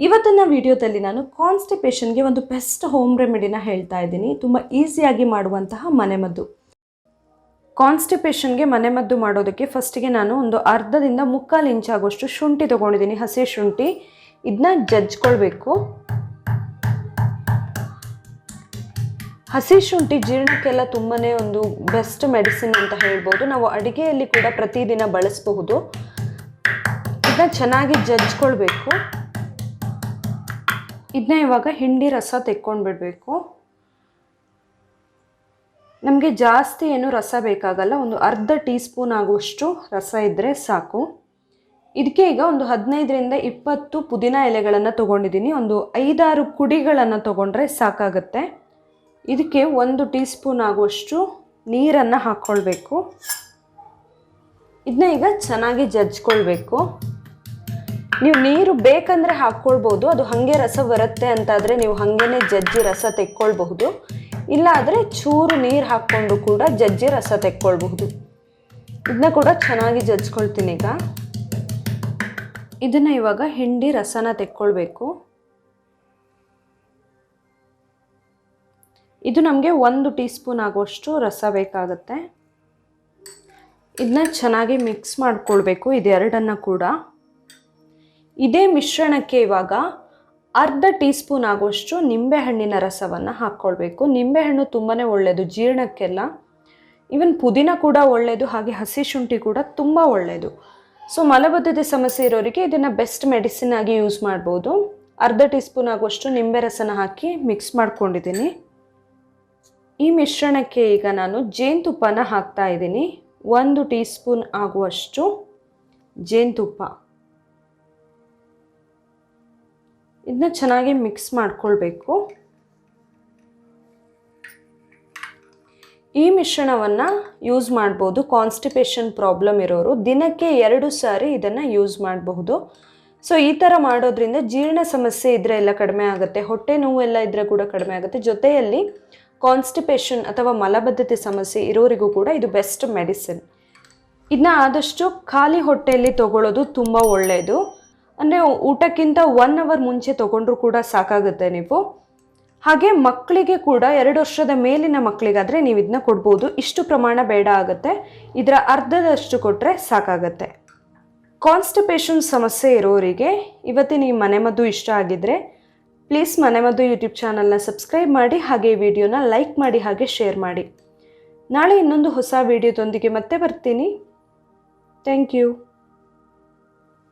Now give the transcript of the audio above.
ಇವತ್ತಿನ ವಿಡಿಯೋದಲ್ಲಿ ನಾನು ಕಾನ್ಸ್ಟಿಪೇಷನ್ಗೆ ಒಂದು ಬೆಸ್ಟ್ ಹೋಮ್ ರೆಮಿಡಿನ ಹೇಳ್ತಾ ಇದ್ದೀನಿ. ತುಂಬ ಈಸಿಯಾಗಿ ಮಾಡುವಂತಹ ಮನೆಮದ್ದು. ಕಾನ್ಸ್ಟಿಪೇಷನ್ಗೆ ಮನೆಮದ್ದು ಮಾಡೋದಕ್ಕೆ ಫಸ್ಟಿಗೆ ನಾನು ಒಂದು ಅರ್ಧದಿಂದ ಮುಕ್ಕಾಲು ಇಂಚ್ ಆಗೋಷ್ಟು ಶುಂಠಿ ತೊಗೊಂಡಿದ್ದೀನಿ. ಹಸಿ ಶುಂಠಿ. ಇದನ್ನ ಜಜ್ಕೊಳ್ಬೇಕು ಹಸಿ ಶುಂಠಿ ಜೀರ್ಣಕ್ಕೆಲ್ಲ ತುಂಬಾ ಒಂದು ಬೆಸ್ಟ್ ಮೆಡಿಸಿನ್ ಅಂತ ಹೇಳ್ಬೋದು. ನಾವು ಅಡುಗೆಯಲ್ಲಿ ಕೂಡ ಪ್ರತಿದಿನ ಬಳಸಬಹುದು. ಇದನ್ನ ಚೆನ್ನಾಗಿ ಜಜ್ಕೊಳ್ಬೇಕು ಇದನ್ನ ಇವಾಗ ಹಿಂಡಿ ರಸ ತೆಕ್ಕೊಂಡ್ಬಿಡ್ಬೇಕು. ನಮಗೆ ಜಾಸ್ತಿ ಏನು ರಸ ಬೇಕಾಗಲ್ಲ, ಒಂದು ಅರ್ಧ ಟೀ ಸ್ಪೂನ್ ಆಗುವಷ್ಟು ರಸ ಇದ್ದರೆ ಸಾಕು. ಇದಕ್ಕೆ ಈಗ ಒಂದು ಹದಿನೈದರಿಂದ ಇಪ್ಪತ್ತು ಪುದೀನ ಎಲೆಗಳನ್ನು ತೊಗೊಂಡಿದ್ದೀನಿ. ಒಂದು ಐದಾರು ಕುಡಿಗಳನ್ನು ತೊಗೊಂಡ್ರೆ ಸಾಕಾಗುತ್ತೆ. ಇದಕ್ಕೆ ಒಂದು ಟೀ ಸ್ಪೂನ್ ಆಗುವಷ್ಟು ನೀರನ್ನು ಹಾಕ್ಕೊಳ್ಬೇಕು. ಇದನ್ನ ಈಗ ಚೆನ್ನಾಗಿ ಜಜ್ಕೊಳ್ಬೇಕು ನೀವು ನೀರು ಬೇಕಂದರೆ ಹಾಕ್ಕೊಳ್ಬೋದು, ಅದು ಹಾಗೆ ರಸ ಬರುತ್ತೆ ಅಂತಾದರೆ ನೀವು ಹಾಗೇನೆ ಜಜ್ಜಿ ರಸ ತೆಕ್ಕೊಳ್ಬಹುದು. ಇಲ್ಲ ಆದರೆ ಚೂರು ನೀರು ಹಾಕ್ಕೊಂಡು ಕೂಡ ಜಜ್ಜಿ ರಸ ತೆಕ್ಕೊಳ್ಬಹುದು. ಇದನ್ನ ಕೂಡ ಚೆನ್ನಾಗಿ ಜಜ್ಕೊಳ್ತೀನಿ ಈಗ. ಇದನ್ನು ಇವಾಗ ಹಿಂಡಿ ರಸನ ತೆಕ್ಕೊಳ್ಬೇಕು. ಇದು ನಮಗೆ ಒಂದು ಟೀ ಸ್ಪೂನ್ ಆಗುವಷ್ಟು ರಸ ಬೇಕಾಗುತ್ತೆ. ಇದನ್ನ ಚೆನ್ನಾಗಿ ಮಿಕ್ಸ್ ಮಾಡ್ಕೊಳ್ಬೇಕು, ಇದೆರಡನ್ನು ಕೂಡ. ಇದೇ ಮಿಶ್ರಣಕ್ಕೆ ಇವಾಗ ಅರ್ಧ ಟೀ ಸ್ಪೂನ್ ಆಗುವಷ್ಟು ನಿಂಬೆಹಣ್ಣಿನ ರಸವನ್ನು ಹಾಕ್ಕೊಳ್ಬೇಕು. ನಿಂಬೆಹಣ್ಣು ತುಂಬಾ ಒಳ್ಳೆಯದು ಜೀರ್ಣಕ್ಕೆಲ್ಲ. ಈವನ್ ಪುದೀನ ಕೂಡ ಒಳ್ಳೆಯದು ಹಾಗೆ ಹಸಿ ಶುಂಠಿ ಕೂಡ ತುಂಬ ಒಳ್ಳೆಯದು ಸೊ ಮಲಬದ್ಧತೆ ಸಮಸ್ಯೆ ಇರೋರಿಗೆ ಇದನ್ನು ಬೆಸ್ಟ್ ಮೆಡಿಸಿನ್ ಆಗಿ ಯೂಸ್ ಮಾಡ್ಬೋದು. ಅರ್ಧ ಟೀ ಸ್ಪೂನ್ ಆಗುವಷ್ಟು ನಿಂಬೆ ರಸನ ಹಾಕಿ ಮಿಕ್ಸ್ ಮಾಡ್ಕೊಂಡಿದ್ದೀನಿ. ಈ ಮಿಶ್ರಣಕ್ಕೆ ಈಗ ನಾನು ಜೇನುತುಪ್ಪನ ಹಾಕ್ತಾ ಇದ್ದೀನಿ. ಒಂದು ಟೀ ಸ್ಪೂನ್ ಆಗುವಷ್ಟು ಜೇನುತುಪ್ಪ. ಇದನ್ನ ಚೆನ್ನಾಗಿ ಮಿಕ್ಸ್ ಮಾಡ್ಕೊಳ್ಬೇಕು. ಈ ಮಿಶ್ರಣವನ್ನು ಯೂಸ್ ಮಾಡ್ಬೋದು. ಕಾನ್ಸ್ಟಿಪೇಷನ್ ಪ್ರಾಬ್ಲಮ್ ಇರೋರು. ದಿನಕ್ಕೆ ಎರಡು ಸಾರಿ ಇದನ್ನು ಯೂಸ್ ಮಾಡಬಹುದು. ಸೊ ಈ ಥರ ಮಾಡೋದ್ರಿಂದ ಜೀರ್ಣ ಸಮಸ್ಯೆ ಇದ್ದರೆ ಎಲ್ಲ ಕಡಿಮೆ ಆಗುತ್ತೆ. ಹೊಟ್ಟೆ ಎಲ್ಲ ಇದ್ದರೆ ಕೂಡ ಕಡಿಮೆ ಆಗುತ್ತೆ. ಜೊತೆಯಲ್ಲಿ ಕಾನ್ಸ್ಟಿಪೇಷನ್ ಅಥವಾ ಮಲಬದ್ಧತೆ ಸಮಸ್ಯೆ ಇರೋರಿಗೂ ಕೂಡ ಇದು ಬೆಸ್ಟ್ ಮೆಡಿಸಿನ್ ಇದನ್ನ ಆದಷ್ಟು ಖಾಲಿ ಹೊಟ್ಟೆಯಲ್ಲಿ ತಗೊಳ್ಳೋದು ತುಂಬ ಒಳ್ಳೆಯದು ಅಂದರೆ ಊಟಕ್ಕಿಂತ ಒನ್ ಅವರ್ ಮುಂಚೆ ತೊಗೊಂಡ್ರೂ ಕೂಡ ಸಾಕಾಗುತ್ತೆ ನೀವು. ಹಾಗೆ ಮಕ್ಕಳಿಗೆ ಕೂಡ ಎರಡು ವರ್ಷದ ಮೇಲಿನ ಮಕ್ಕಳಿಗಾದರೆ ನೀವು ಇದನ್ನ ಕೊಡ್ಬೋದು. ಇಷ್ಟು ಪ್ರಮಾಣ ಬೇಡ ಆಗುತ್ತೆ. ಇದರ ಅರ್ಧದಷ್ಟು ಕೊಟ್ಟರೆ ಸಾಕಾಗುತ್ತೆ. ಕಾನ್ಸ್ಟಿಪೇಷನ್ ಸಮಸ್ಯೆ ಇರೋರಿಗೆ ಇವತ್ತಿನ ಈ ಮನೆಮದ್ದು ಇಷ್ಟ ಆಗಿದ್ದರೆ ಪ್ಲೀಸ್ ಮನೆಮದ್ದು ಯೂಟ್ಯೂಬ್ ಚಾನಲ್ನ ಸಬ್ಸ್ಕ್ರೈಬ್ ಮಾಡಿ, ಹಾಗೆ ಈ ವಿಡಿಯೋನ ಲೈಕ್ ಮಾಡಿ, ಹಾಗೆ ಶೇರ್ ಮಾಡಿ. ನಾಳೆ ಇನ್ನೊಂದು ಹೊಸ ವಿಡಿಯೋದೊಂದಿಗೆ ಮತ್ತೆ ಬರ್ತೀನಿ. Thank you